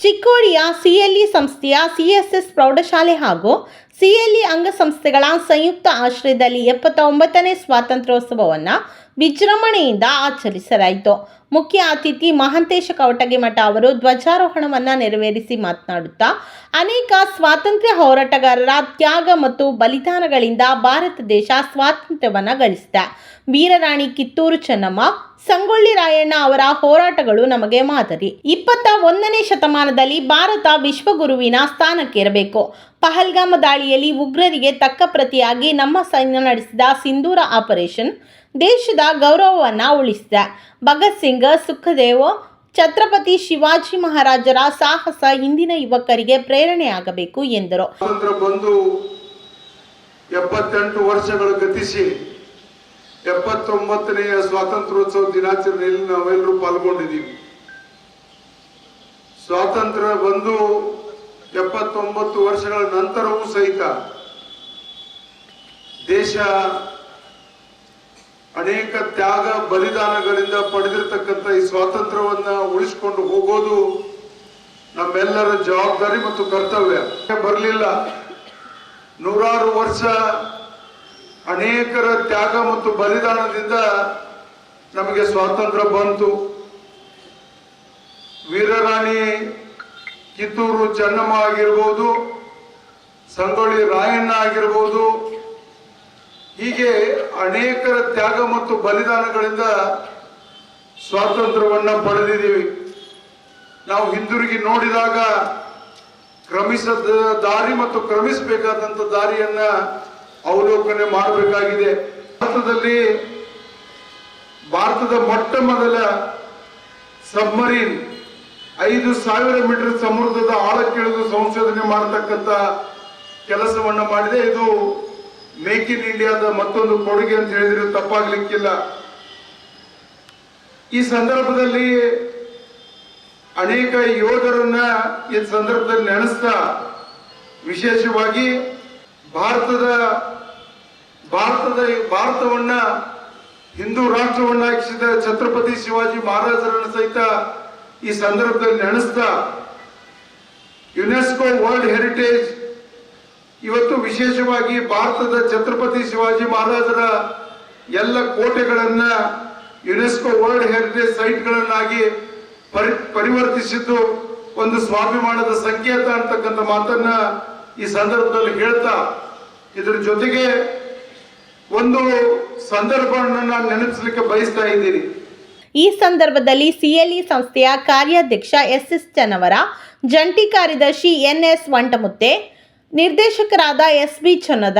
ಚಿಕ್ಕೋಡಿಯ CLE ಸಂಸ್ಥೆಯ CSS ಪ್ರೌಢಶಾಲೆ ಹಾಗೂ ಸಿಎಲ್ಇ ಅಂಗಸಂಸ್ಥೆಗಳ ಸಂಯುಕ್ತ ಆಶ್ರಯದಲ್ಲಿ ಎಪ್ಪತ್ತ ಒಂಬತ್ತನೇ ಸ್ವಾತಂತ್ರ್ಯೋತ್ಸವವನ್ನು ವಿಜೃಂಭಣೆಯಿಂದ ಆಚರಿಸಲಾಯಿತು. ಮುಖ್ಯ ಅತಿಥಿ ಮಹಾಂತೇಶ ಕವಟಗಿಮಠ ಅವರು ಧ್ವಜಾರೋಹಣವನ್ನು ನೆರವೇರಿಸಿ ಮಾತನಾಡುತ್ತಾ, ಅನೇಕ ಸ್ವಾತಂತ್ರ್ಯ ಹೋರಾಟಗಾರರ ತ್ಯಾಗ ಮತ್ತು ಬಲಿದಾನಗಳಿಂದ ಭಾರತ ದೇಶ ಸ್ವಾತಂತ್ರ್ಯವನ್ನು ಗಳಿಸಿದೆ. ವೀರರಾಣಿ ಕಿತ್ತೂರು ಚೆನ್ನಮ್ಮ, ಸಂಗೊಳ್ಳಿ ರಾಯಣ್ಣ ಅವರ ಹೋರಾಟಗಳು ನಮಗೆ ಮಾದರಿ. ಇಪ್ಪತ್ತ ಒಂದನೇ ಶತಮಾನದಲ್ಲಿ ಭಾರತ ವಿಶ್ವಗುರುವಿನ ಸ್ಥಾನಕ್ಕೇರಬೇಕು. ಪಹಲ್ಗಾಮ ದಾಳಿಯಲ್ಲಿ ಉಗ್ರರಿಗೆ ತಕ್ಕ ಪ್ರತಿಯಾಗಿ ನಮ್ಮ ಸೈನ್ಯ ನಡೆಸಿದ ಸಿಂಧೂರ ಆಪರೇಷನ್ ದೇಶದ ಗೌರವವನ್ನು ಉಳಿಸಿದೆ. ಭಗತ್ ಸಿಂಗ್, ಸುಖದೇವ್, ಛತ್ರಪತಿ ಶಿವಾಜಿ ಮಹಾರಾಜರ ಸಾಹಸ ಇಂದಿನ ಯುವಕರಿಗೆ ಪ್ರೇರಣೆಯಾಗಬೇಕು ಎಂದರು. ಬಂದು ಎಪ್ಪತ್ತೆಂಟು ವರ್ಷಗಳು ಗತಿಸಿ ಎಪ್ಪತ್ತೊಂಬತ್ತನೆಯ ಸ್ವಾತಂತ್ರ್ಯೋತ್ಸವ ದಿನಾಚರಣೆಯಲ್ಲಿ ನಾವೆಲ್ಲರೂ ಪಾಲ್ಗೊಂಡಿದ್ದೀವಿ. ಸ್ವಾತಂತ್ರ್ಯ ಬಂದು ಎಪ್ಪತ್ತೊಂಬತ್ತು ವರ್ಷಗಳ ನಂತರವೂ ಸಹಿತ ದೇಶ ಅನೇಕ ತ್ಯಾಗ ಬಲಿದಾನಗಳಿಂದ ಪಡೆದಿರತಕ್ಕಂಥ ಈ ಸ್ವಾತಂತ್ರ್ಯವನ್ನ ಉಳಿಸಿಕೊಂಡು ಹೋಗೋದು ನಮ್ಮೆಲ್ಲರ ಜವಾಬ್ದಾರಿ ಮತ್ತು ಕರ್ತವ್ಯ. ಬರಲಿಲ್ಲ? ನೂರಾರು ವರ್ಷ ಅನೇಕರ ತ್ಯಾಗ ಮತ್ತು ಬಲಿದಾನದಿಂದ ನಮಗೆ ಸ್ವಾತಂತ್ರ್ಯ ಬಂತು. ವೀರರಾಣಿ ಕಿತ್ತೂರು ಚೆನ್ನಮ್ಮ ಆಗಿರ್ಬೋದು ಸಂಗೊಳ್ಳಿ ರಾಯಣ್ಣ ಆಗಿರ್ಬೋದು ಹೀಗೆ ಅನೇಕರ ತ್ಯಾಗ ಮತ್ತು ಬಲಿದಾನಗಳಿಂದ ಸ್ವಾತಂತ್ರ್ಯವನ್ನು ಪಡೆದಿದ್ದೀವಿ. ನಾವು ಹಿಂದಿರುಗಿ ನೋಡಿದಾಗ ಕ್ರಮಿಸದ ದಾರಿ ಮತ್ತು ಕ್ರಮಿಸಬೇಕಾದಂಥ ದಾರಿಯನ್ನ ಅವಲೋಕನೆ ಮಾಡಬೇಕಾಗಿದೆ. ಭಾರತದಲ್ಲಿ ಭಾರತದ ಮೊಟ್ಟ ಮೊದಲ ಸಬ್ಮರೀನ್ ಐದು ಸಾವಿರ ಮೀಟರ್ ಸಮುದ್ರದ ಆಳಕ್ಕಿಳಿದು ಸಂಶೋಧನೆ ಮಾಡತಕ್ಕಂತ ಕೆಲಸವನ್ನ ಮಾಡಿದೆ. ಇದು ಮೇಕ್ ಇನ್ ಇಂಡಿಯಾದ ಮತ್ತೊಂದು ಕೊಡುಗೆ ಅಂತ ಹೇಳಿದ್ರೆ ತಪ್ಪಾಗ್ಲಿಕ್ಕಿಲ್ಲ. ಈ ಸಂದರ್ಭದಲ್ಲಿ ಅನೇಕ ಯೋಧರನ್ನ ಈ ಸಂದರ್ಭದಲ್ಲಿ ನೆನೆಸ್ತಾ ವಿಶೇಷವಾಗಿ ಭಾರತದ ಭಾರತದ ಭಾರತವನ್ನ ಹಿಂದೂ ರಾಷ್ಟ್ರವನ್ನಾಗಿಸಿದ ಛತ್ರಪತಿ ಶಿವಾಜಿ ಮಹಾರಾಜರನ್ನು ಸಹಿತ ಈ ಸಂದರ್ಭದಲ್ಲಿ ನೆನೆಸ್ತಾ ಯುನೆಸ್ಕೋ ವರ್ಲ್ಡ್ ಹೆರಿಟೇಜ್ ಇವತ್ತು ವಿಶೇಷವಾಗಿ ಭಾರತದ ಛತ್ರಪತಿ ಶಿವಾಜಿ ಮಹಾರಾಜರ ಎಲ್ಲ ಕೋಟೆಗಳನ್ನ ಯುನೆಸ್ಕೋ ವರ್ಲ್ಡ್ ಹೆರಿಟೇಜ್ ಸೈಟ್ಗಳನ್ನಾಗಿ ಪರಿ, ಪರಿವರ್ತಿಸಿದ್ದು ಒಂದು ಸ್ವಾಭಿಮಾನದ ಸಂಕೇತ ಅಂತಕ್ಕಂಥ ಮಾತನ್ನ ಈ ಸಂದರ್ಭದಲ್ಲಿ ಹೇಳ್ತಾ, ಇದರ ಜೊತೆಗೆ ಒಂದು ಸಂದರ್ಭವನ್ನು ನಾನು ನೆನಪಿಸಲಿಕ್ಕೆ ಬಯಸ್ತಾ ಇದ್ದೀನಿ. ಈ ಸಂದರ್ಭದಲ್ಲಿ ಸಿಎಲ್ಇ ಸಂಸ್ಥೆಯ ಕಾರ್ಯಾಧ್ಯಕ್ಷ ಎಸ್ ಎಸ್ ಚನ್ನವರ ಜಂಟಿ ಕಾರ್ಯದರ್ಶಿ ಎನ್ ಎಸ್ ವಂಟಮುತ್ತೆ, ನಿರ್ದೇಶಕರಾದ ಎಸ್ ಬಿ ಚನ್ನದ,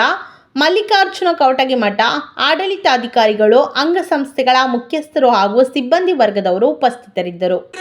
ಮಲ್ಲಿಕಾರ್ಜುನ ಕೌಟಗಿಮಠ ಆಡಳಿತಾಧಿಕಾರಿಗಳು, ಅಂಗಸಂಸ್ಥೆಗಳ ಮುಖ್ಯಸ್ಥರು ಹಾಗೂ ಸಿಬ್ಬಂದಿ ವರ್ಗದವರು ಉಪಸ್ಥಿತರಿದ್ದರು.